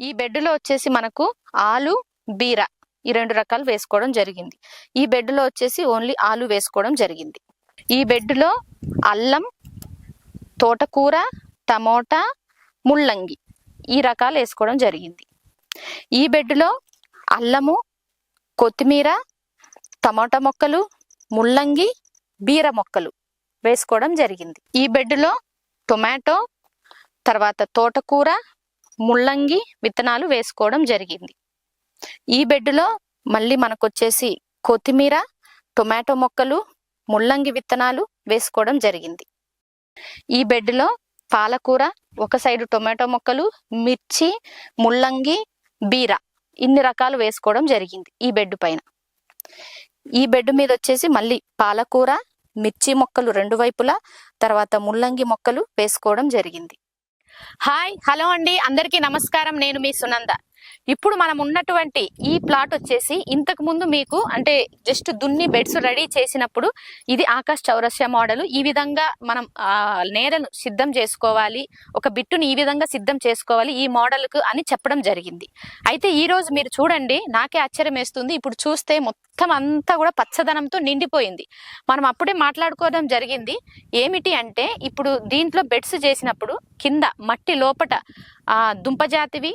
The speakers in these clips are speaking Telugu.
ఈ బెడ్లో వచ్చేసి మనకు ఆలు బీర ఈ రెండు రకాలు వేసుకోవడం జరిగింది. ఈ బెడ్లో వచ్చేసి ఓన్లీ ఆలు వేసుకోవడం జరిగింది. ఈ బెడ్లో అల్లం తోటకూర టమోటా ముల్లంగి ఈ రకాలు వేసుకోవడం జరిగింది. ఈ బెడ్లో అల్లము కొత్తిమీర టమాటా మొక్కలు ముల్లంగి బీర మొక్కలు వేసుకోవడం జరిగింది. ఈ బెడ్లో టొమాటో తర్వాత తోటకూర ముల్లంగి విత్తనాలు వేసుకోవడం జరిగింది. ఈ బెడ్లో మళ్ళీ మనకు వచ్చేసి కొత్తిమీర టొమాటో మొక్కలు ముల్లంగి విత్తనాలు వేసుకోవడం జరిగింది. ఈ బెడ్లో పాలకూర ఒక సైడు టొమాటో మొక్కలు మిర్చి ముల్లంగి బీర ఇన్ని రకాలు వేసుకోవడం జరిగింది ఈ బెడ్ పైన. ఈ బెడ్ మీద వచ్చేసి మళ్ళీ పాలకూర మిర్చి మొక్కలు రెండు వైపులా తర్వాత ముల్లంగి మొక్కలు వేసుకోవడం జరిగింది. హాయ్ హలో అండి. అందరికీ నమస్కారం. నేను మీ సునంద. ఇప్పుడు మనం ఉన్నటువంటి ఈ ప్లాట్ వచ్చేసి ఇంతకు ముందు మీకు అంటే జస్ట్ దున్ని బెడ్స్ రెడీ చేసినప్పుడు ఇది ఆకాష్ చౌరస్య మోడల్. ఈ విధంగా మనం నేలను సిద్ధం చేసుకోవాలి. ఒక బిట్టుని ఈ విధంగా సిద్ధం చేసుకోవాలి ఈ మోడల్కు అని చెప్పడం జరిగింది. అయితే ఈ రోజు మీరు చూడండి నాకే ఆశ్చర్యం వేస్తుంది. ఇప్పుడు చూస్తే మొత్తం అంతా కూడా పచ్చదనంతో నిండిపోయింది. మనం అప్పుడే మాట్లాడుకోవడం జరిగింది. ఏమిటి అంటే ఇప్పుడు దీంట్లో బెడ్స్ చేసినప్పుడు కింద మట్టి లోపట దుంపజాతివి దుంప జాతివి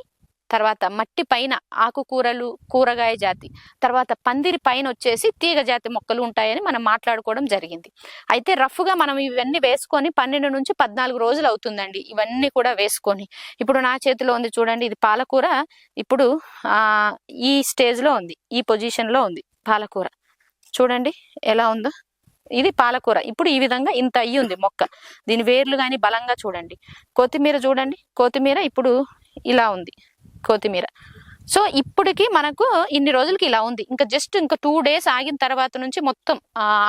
తర్వాత మట్టి పైన ఆకుకూరలు కూరగాయ జాతి తర్వాత పందిరి పైన వచ్చేసి తీగ జాతి మొక్కలు ఉంటాయని మనం మాట్లాడుకోవడం జరిగింది. అయితే రఫ్గా మనం ఇవన్నీ వేసుకొని పన్నెండు నుంచి పద్నాలుగు రోజులు అవుతుందండి ఇవన్నీ కూడా వేసుకొని. ఇప్పుడు నా చేతిలో ఉంది చూడండి ఇది పాలకూర. ఇప్పుడు ఈ స్టేజ్లో ఉంది ఈ పొజిషన్లో ఉంది పాలకూర. చూడండి ఎలా ఉందో. ఇది పాలకూర. ఇప్పుడు ఈ విధంగా ఇంత అయ్యి ఉంది మొక్క. దీని వేర్లు కానీ బలంగా చూడండి. కొత్తిమీర చూడండి. కొత్తిమీర ఇప్పుడు ఇలా ఉంది. కొత్తిమీర. సో ఇప్పటికి మనకు ఇన్ని రోజులకి ఇలా ఉంది. ఇంకా జస్ట్ ఇంకా టూ డేస్ ఆగిన తర్వాత నుంచి మొత్తం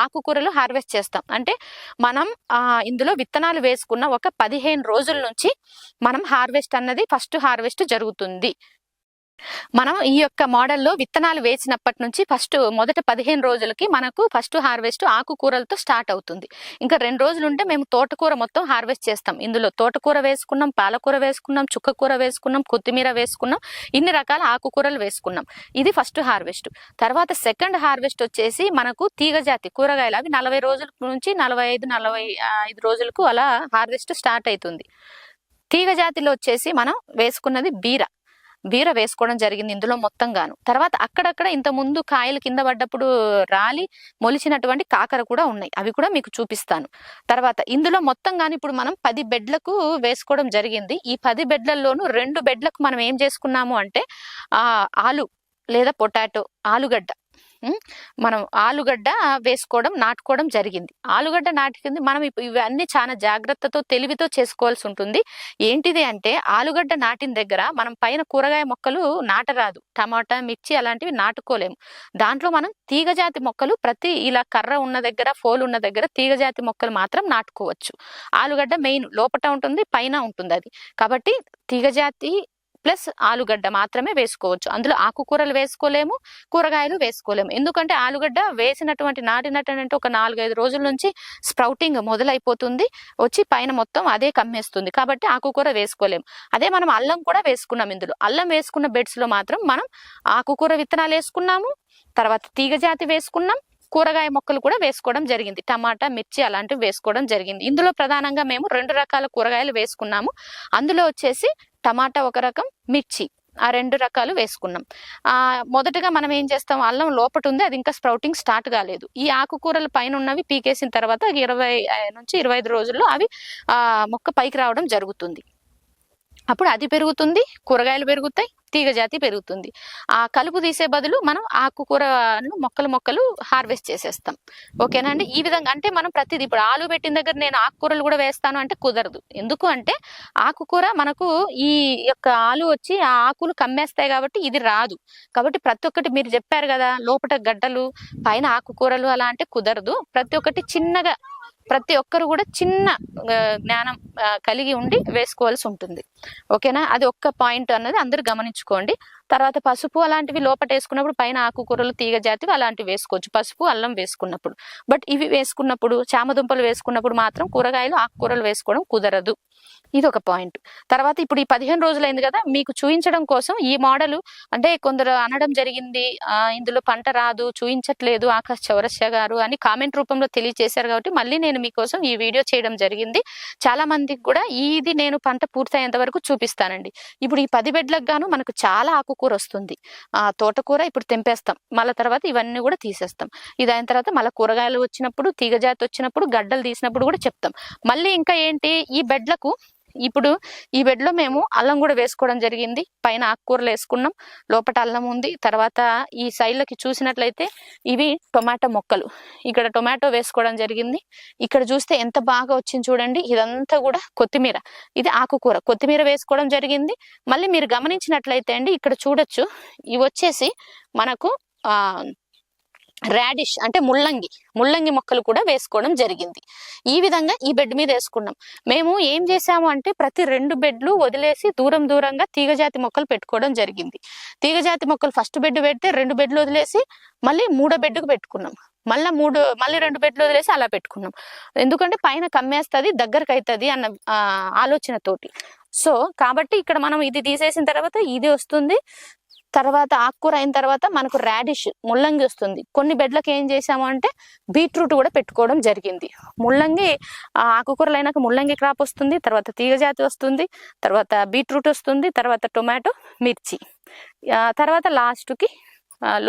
ఆకుకూరలు హార్వెస్ట్ చేస్తాం. అంటే మనం ఇందులో విత్తనాలు వేసుకున్న ఒక పదిహేను రోజుల నుంచి మనం హార్వెస్ట్ అన్నది ఫస్ట్ హార్వెస్ట్ జరుగుతుంది. మనం ఈ యొక్క మోడల్లో విత్తనాలు వేసినప్పటి నుంచి ఫస్ట్ మొదట పదిహేను రోజులకి మనకు ఫస్ట్ హార్వెస్ట్ ఆకుకూరలతో స్టార్ట్ అవుతుంది. ఇంకా రెండు రోజులు ఉంటే మేము తోటకూర మొత్తం హార్వెస్ట్ చేస్తాం. ఇందులో తోటకూర వేసుకున్నాం పాలకూర వేసుకున్నాం చుక్కకూర వేసుకున్నాం కొత్తిమీర వేసుకున్నాం ఇన్ని రకాల ఆకుకూరలు వేసుకున్నాం. ఇది ఫస్ట్ హార్వెస్ట్. తర్వాత సెకండ్ హార్వెస్ట్ వచ్చేసి మనకు తీగ జాతి కూరగాయలు అవి నలభై రోజుల నుంచి నలభై ఐదు నలభై ఐదు రోజులకు అలా హార్వెస్ట్ స్టార్ట్ అవుతుంది. తీగ జాతిలో వచ్చేసి మనం వేసుకున్నది బీర. బీర వేసుకోవడం జరిగింది ఇందులో మొత్తం గాను తర్వాత అక్కడక్కడ ఇంత ముందు కాయలు కింద పడ్డప్పుడు రాలి మొలిచినటువంటి కాకర కూడా ఉన్నాయి. అవి కూడా మీకు చూపిస్తాను. తర్వాత ఇందులో మొత్తం గాని ఇప్పుడు మనం పది బెడ్లకు వేసుకోవడం జరిగింది. ఈ పది బెడ్లలోనూ రెండు బెడ్లకు మనం ఏం చేసుకున్నాము అంటే ఆ ఆలు లేదా పొటాటో ఆలుగడ్డ మనం ఆలుగడ్డ వేసుకోవడం నాటుకోవడం జరిగింది. ఆలుగడ్డ నాటుకుంది మనం ఇవన్నీ చాలా జాగ్రత్తతో తెలివితో చేసుకోవాల్సి ఉంటుంది. ఏంటిది అంటే ఆలుగడ్డ నాటిన దగ్గర మనం పైన కూరగాయ మొక్కలు నాటరాదు. టమాటా మిర్చి అలాంటివి నాటుకోలేము. దాంట్లో మనం తీగజాతి మొక్కలు ప్రతి ఇలా కర్ర ఉన్న దగ్గర ఫోల్ ఉన్న దగ్గర తీగజాతి మొక్కలు మాత్రం నాటుకోవచ్చు. ఆలుగడ్డ మెయిన్ లోపట ఉంటుంది పైన ఉంటుంది అది. కాబట్టి తీగజాతి ప్లస్ ఆలుగడ్డ మాత్రమే వేసుకోవచ్చు. అందులో ఆకుకూరలు వేసుకోలేము కూరగాయలు వేసుకోలేము. ఎందుకంటే ఆలుగడ్డ వేసినటువంటి నాటినటువంటి ఒక నాలుగైదు రోజుల నుంచి స్ప్రౌటింగ్ మొదలైపోతుంది. వచ్చి పైన మొత్తం అదే కమ్మేస్తుంది. కాబట్టి ఆకుకూర వేసుకోలేము. అదే మనం అల్లం కూడా వేసుకున్నాం ఇందులో. అల్లం వేసుకున్న బెడ్స్లో మాత్రం మనం ఆకుకూర విత్తనాలు వేసుకున్నాము తర్వాత తీగ జాతి వేసుకున్నాం కూరగాయ మొక్కలు కూడా వేసుకోవడం జరిగింది. టమాటా మిర్చి అలాంటివి వేసుకోవడం జరిగింది. ఇందులో ప్రధానంగా మేము రెండు రకాల కూరగాయలు వేసుకున్నాము. అందులో వచ్చేసి టమాటా ఒక రకం మిర్చి ఆ రెండు రకాలు వేసుకున్నాం. ఆ మొదటగా మనం ఏం చేస్తాం? అల్లం లోపట ఉంది అది ఇంకా స్ప్రౌటింగ్ స్టార్ట్ కాలేదు. ఈ ఆకుకూరల పైన ఉన్నవి పీకేసిన తర్వాత ఇరవై నుంచి ఇరవై ఐదు రోజుల్లో అవి ఆ మొక్క పైకి రావడం జరుగుతుంది. అప్పుడు అది పెరుగుతుంది కూరగాయలు పెరుగుతాయి తీగ జాతి పెరుగుతుంది. ఆ కలుపు తీసే బదులు మనం ఆకుకూరను మొక్కలు మొక్కలు హార్వెస్ట్ చేసేస్తాం. ఓకేనా అండి? ఈ విధంగా అంటే మనం ప్రతిదీ ఇప్పుడు ఆలు పెట్టిన దగ్గర నేను ఆకుకూరలు కూడా వేస్తాను అంటే కుదరదు. ఎందుకు అంటే ఆకుకూర మనకు ఈ యొక్క ఆలు వచ్చి ఆ ఆకులు కమ్మేస్తాయి కాబట్టి ఇది రాదు. కాబట్టి ప్రతి ఒక్కటి మీరు చెప్పారు కదా లోపల గడ్డలు పైన ఆకుకూరలు అలా అంటే కుదరదు. ప్రతి ఒక్కటి చిన్నగా ప్రతి ఒక్కరు కూడా చిన్న జ్ఞానం కలిగి ఉండి వేసుకోవాల్సి ఉంటుంది. ఓకేనా? అది ఒక్క పాయింట్ అన్నది అందరూ గమనించుకోండి. తర్వాత పసుపు అలాంటివి లోపట వేసుకున్నప్పుడు పైన ఆకుకూరలు తీగ జాతివి అలాంటివి వేసుకోవచ్చు. పసుపు అల్లం వేసుకున్నప్పుడు. బట్ ఇవి వేసుకున్నప్పుడు చామదుంపలు వేసుకున్నప్పుడు మాత్రం కూరగాయలు ఆకుకూరలు వేసుకోవడం కుదరదు. ఇది ఒక పాయింట్. తర్వాత ఇప్పుడు ఈ పదిహేను రోజులైంది కదా మీకు చూపించడం కోసం ఈ మోడల్ అంటే కొందరు అనడం జరిగింది ఆ, ఇందులో పంట రాదు చూపించట్లేదు ఆకాశ్ చౌరస్య గారు అని కామెంట్ రూపంలో తెలియజేశారు కాబట్టి మళ్ళీ నేను మీకోసం ఈ వీడియో చేయడం జరిగింది. చాలా మందికి కూడా ఇది నేను పంట పూర్తయ్యేంత వరకు చూపిస్తానండి. ఇప్పుడు ఈ పది బెడ్లకు గాను మనకు చాలా ఆకుకూర వస్తుంది ఆ తోటకూర ఇప్పుడు తెంపేస్తాం. మళ్ళీ తర్వాత ఇవన్నీ కూడా తీసేస్తాం. ఇది అయిన తర్వాత మళ్ళీ కూరగాయలు వచ్చినప్పుడు తీగజాతి వచ్చినప్పుడు గడ్డలు తీసినప్పుడు కూడా చెప్తాం. మళ్ళీ ఇంకా ఏంటి? ఈ బెడ్లకు ఇప్పుడు ఈ బెడ్లో మేము అల్లం కూడా వేసుకోవడం జరిగింది. పైన ఆకుకూరలు వేసుకున్నాం. లోపల అల్లం ఉంది. తర్వాత ఈ సైడ్లకి చూసినట్లయితే ఇవి టొమాటో మొక్కలు. ఇక్కడ టొమాటో వేసుకోవడం జరిగింది. ఇక్కడ చూస్తే ఎంత బాగా వచ్చింది చూడండి. ఇదంతా కూడా కొత్తిమీర. ఇది ఆకుకూర. కొత్తిమీర వేసుకోవడం జరిగింది. మళ్ళీ మీరు గమనించినట్లయితే అండి ఇక్కడ చూడొచ్చు. ఇవి వచ్చేసి మనకు ఆ రాడిష్ అంటే ముల్లంగి ముల్లంగి మొక్కలు కూడా వేసుకోవడం జరిగింది. ఈ విధంగా ఈ బెడ్ మీద వేసుకున్నాం. మేము ఏం చేసాము అంటే ప్రతి రెండు బెడ్లు వదిలేసి దూరం దూరంగా తీగజాతి మొక్కలు పెట్టుకోవడం జరిగింది. తీగజాతి మొక్కలు ఫస్ట్ బెడ్ పెడితే రెండు బెడ్లు వదిలేసి మళ్ళీ మూడో బెడ్కు పెట్టుకున్నాం. మళ్ళీ మూడు మళ్ళీ రెండు బెడ్లు వదిలేసి అలా పెట్టుకున్నాం. ఎందుకంటే పైన కమ్మేస్తుంది దగ్గరకు అవుతుంది అన్న ఆలోచనతోటి. సో కాబట్టి ఇక్కడ మనం ఇది తీసేసిన తర్వాత ఇది వస్తుంది. తర్వాత ఆకుకూర అయిన తర్వాత మనకు రాడిష్ ముల్లంగి వస్తుంది. కొన్ని బెడ్లకు ఏం చేసాము అంటే బీట్రూట్ కూడా పెట్టుకోవడం జరిగింది. ముల్లంగి ఆకుకూరలు అయినాక ముల్లంగి క్రాప్ వస్తుంది తర్వాత తీగజాతి వస్తుంది తర్వాత బీట్రూట్ వస్తుంది తర్వాత టొమాటో మిర్చి. తర్వాత లాస్ట్కి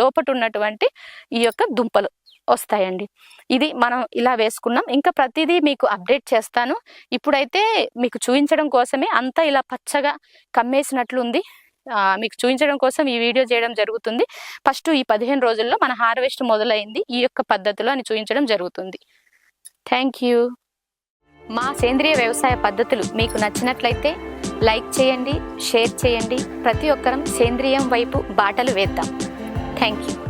లోపట ఉన్నటువంటి ఈ యొక్క దుంపలు వస్తాయండి. ఇది మనం ఇలా వేసుకున్నాం. ఇంకా ప్రతిదీ మీకు అప్డేట్ చేస్తాను. ఇప్పుడైతే మీకు చూపించడం కోసమే అంతా ఇలా పచ్చగా కమ్మేసినట్లుంది. మీకు చూపించడం కోసం ఈ వీడియో చేయడం జరుగుతుంది. ఫస్ట్ ఈ పదిహేను రోజుల్లో మన హార్వెస్ట్ మొదలైంది. ఈ యొక్క పద్ధతిలో అని చూపించడం జరుగుతుంది. Thank you. మా సేంద్రియ వ్యవసాయ పద్ధతులు మీకు నచ్చినట్లయితే లైక్ చేయండి షేర్ చేయండి. ప్రతి ఒక్కరం సేంద్రియం వైపు బాటలు వేద్దాం. Thank you.